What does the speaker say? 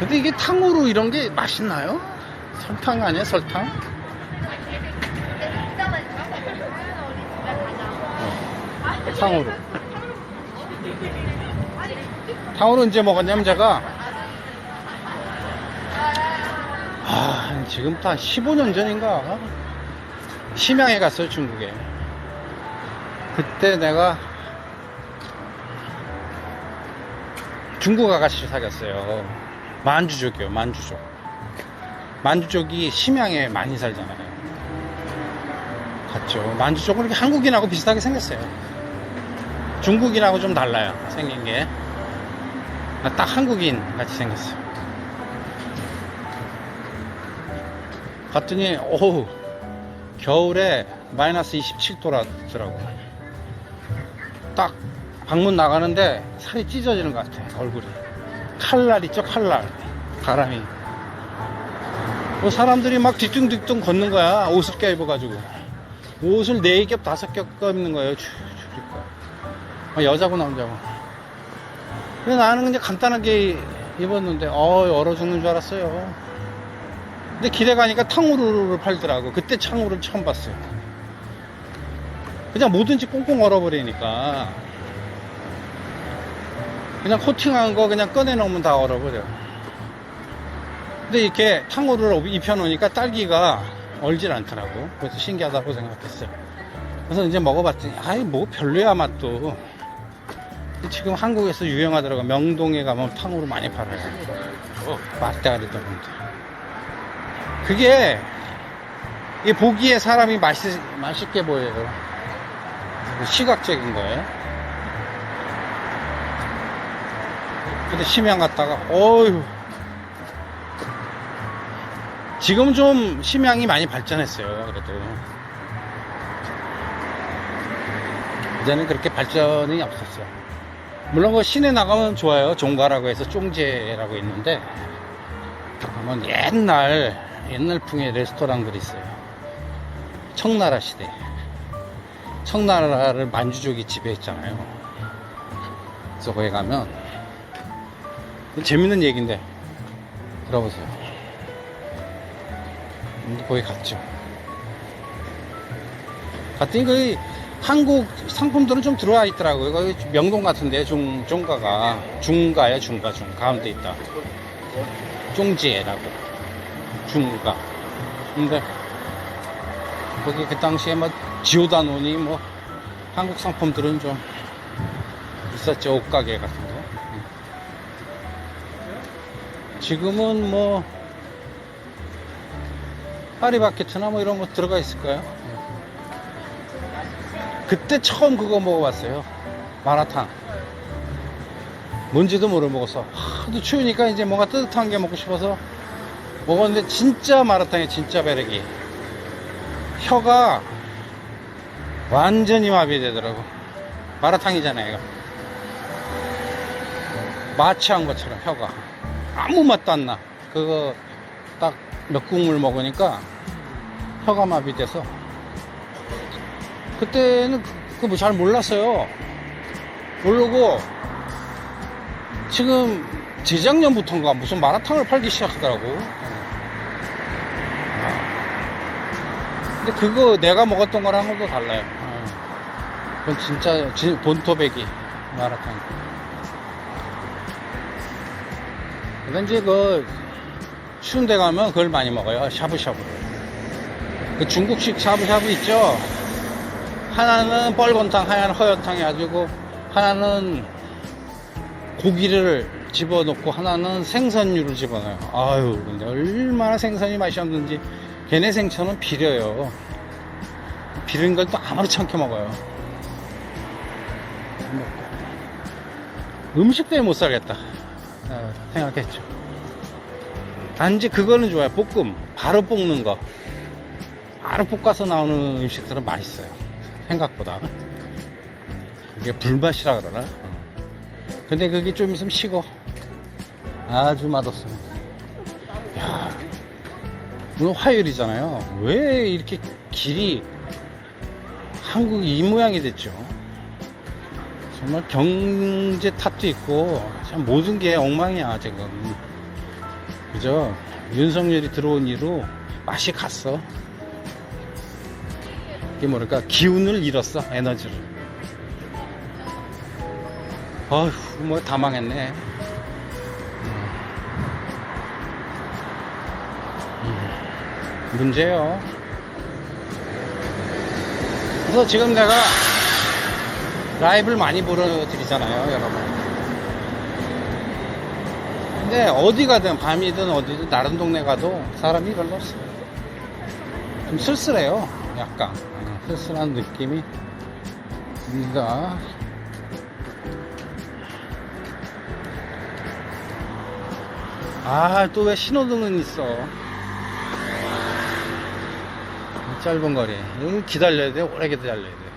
근데 이게 탕후루 이런 게 맛있나요? 설탕 아니야 설탕? 어, 탕후루 탕후루 언제 먹었냐면 제가 아 지금부터 한 15년 전인가 심양에 갔어요 중국에 그때 내가 중국 아가씨를 사귀었어요 만주족이요 만주족. 만주족이 심양에 많이 살잖아요. 갔죠? 만주족은 이렇게 한국인하고 비슷하게 생겼어요. 중국인하고 좀 달라요 생긴 게. 딱 한국인 같이 생겼어요. 갔더니 오우 겨울에 마이너스 27도라더라고 딱 방문 나가는데 살이 찢어지는 것 같아 얼굴이 칼날 있죠 칼날. 바람이. 뭐 사람들이 막 뒤뚱뒤뚱 걷는 거야 옷을 껴입어가지고. 옷을 네 겹 다섯 겹 입는 거예요 아, 여자고 남자고. 근데 나는 그냥 간단하게 입었는데 어 얼어 죽는 줄 알았어요. 근데 길에 가니까 탕후루를 팔더라고. 그때 탕후루를 처음 봤어요. 그냥 뭐든지 꽁꽁 얼어버리니까 그냥 코팅한 거 그냥 꺼내놓으면 다 얼어버려. 근데 이렇게 탕후루를 입혀놓으니까 딸기가 얼질 않더라고. 그래서 신기하다고 생각했어요. 그래서 이제 먹어봤더니, 아이, 뭐 별로야, 맛도. 지금 한국에서 유행하더라고. 명동에 가면 탕후루 많이 팔아요. 어, 맛대가리더라고요. 그게, 이 보기에 사람이 맛있, 맛있게 보여요. 시각적인 거예요. 근데 심양 갔다가 어휴. 지금 좀 심양이 많이 발전했어요 그래도. 이제는 그렇게 발전이 없었어요. 물론 그 시내 나가면 좋아요. 종가라고 해서 쫑제라고 있는데 가면 옛날 옛날풍의 레스토랑들이 있어요. 청나라 시대. 청나라를 만주족이 지배했잖아요. 그래서 거기 가면 재밌는 얘기인데 들어보세요. 거기 갔죠. 갔더니 그 한국 상품들은 좀 들어와 있더라고요. 거기 명동 같은데 중 종가가 중가야 중가 중 가운데 있다. 쫑지에라고 중가. 근데 거기 그 당시에 뭐 지오다노니 뭐 한국 상품들은 좀 있었죠 옷가게 같은 지금은 뭐 파리바게트나 뭐 이런 거 들어가 있을까요? 그때 처음 그거 먹어봤어요. 마라탕. 뭔지도 모르고 먹었어. 하도 추우니까 이제 뭔가 뜨뜻한 게 먹고 싶어서 먹었는데 진짜 마라탕이 진짜 배려기. 혀가 완전히 마비되더라고. 마라탕이잖아요. 마취한 것처럼 혀가. 아무 맛도 안 나. 그거 딱 몇 국물 먹으니까 혀가 마비돼서 그때는 그뭐잘 몰랐어요. 모르고 지금 재작년부터인가 무슨 마라탕을 팔기 시작하더라고. 근데 그거 내가 먹었던 거랑은 또 달라요. 어. 그건 진짜 진- 본토배기 마라탕. 이제 그 추운 데 가면 그걸 많이 먹어요. 샤브샤브를. 그 중국식 샤브샤브 있죠? 하나는 뻘건탕, 하나는 허연탕 해가지고, 하나는 고기를 집어넣고, 하나는 생선류를 집어넣어요. 아유, 근데 얼마나 생선이 맛이 없는지, 걔네 생선은 비려요. 비린 걸 또 아무렇지 않게 먹어요. 음식 때문에 못 살겠다. 어, 생각했죠. 단지 그거는 좋아요. 볶음. 바로 볶는 거. 바로 볶아서 나오는 음식들은 맛있어요. 생각보다. 그게 불맛이라 그러나? 어. 근데 그게 좀 있으면 식어. 아주 맛없어요. 야, 오늘 화요일이잖아요. 왜 이렇게 길이 한국이 이 모양이 됐죠? 정말 경제 탓도 있고 참 모든 게 엉망이야 지금 그죠? 윤석열이 들어온 이후로 맛이 갔어. 이게 뭐랄까, 기운을 잃었어, 에너지를. 어휴, 뭐 다 망했네. 음, 문제요. 그래서 지금 내가 라이브를 많이 보여드리잖아요, 여러분. 근데 어디 가든 밤이든 어디든 다른 동네 가도 사람이 별로 없어. 좀 쓸쓸해요. 약간 어, 쓸쓸한 느낌이 듭니다. 아, 또 왜 신호등은 있어? 짧은 거리. 기다려야 돼. 오래 기다려야 돼.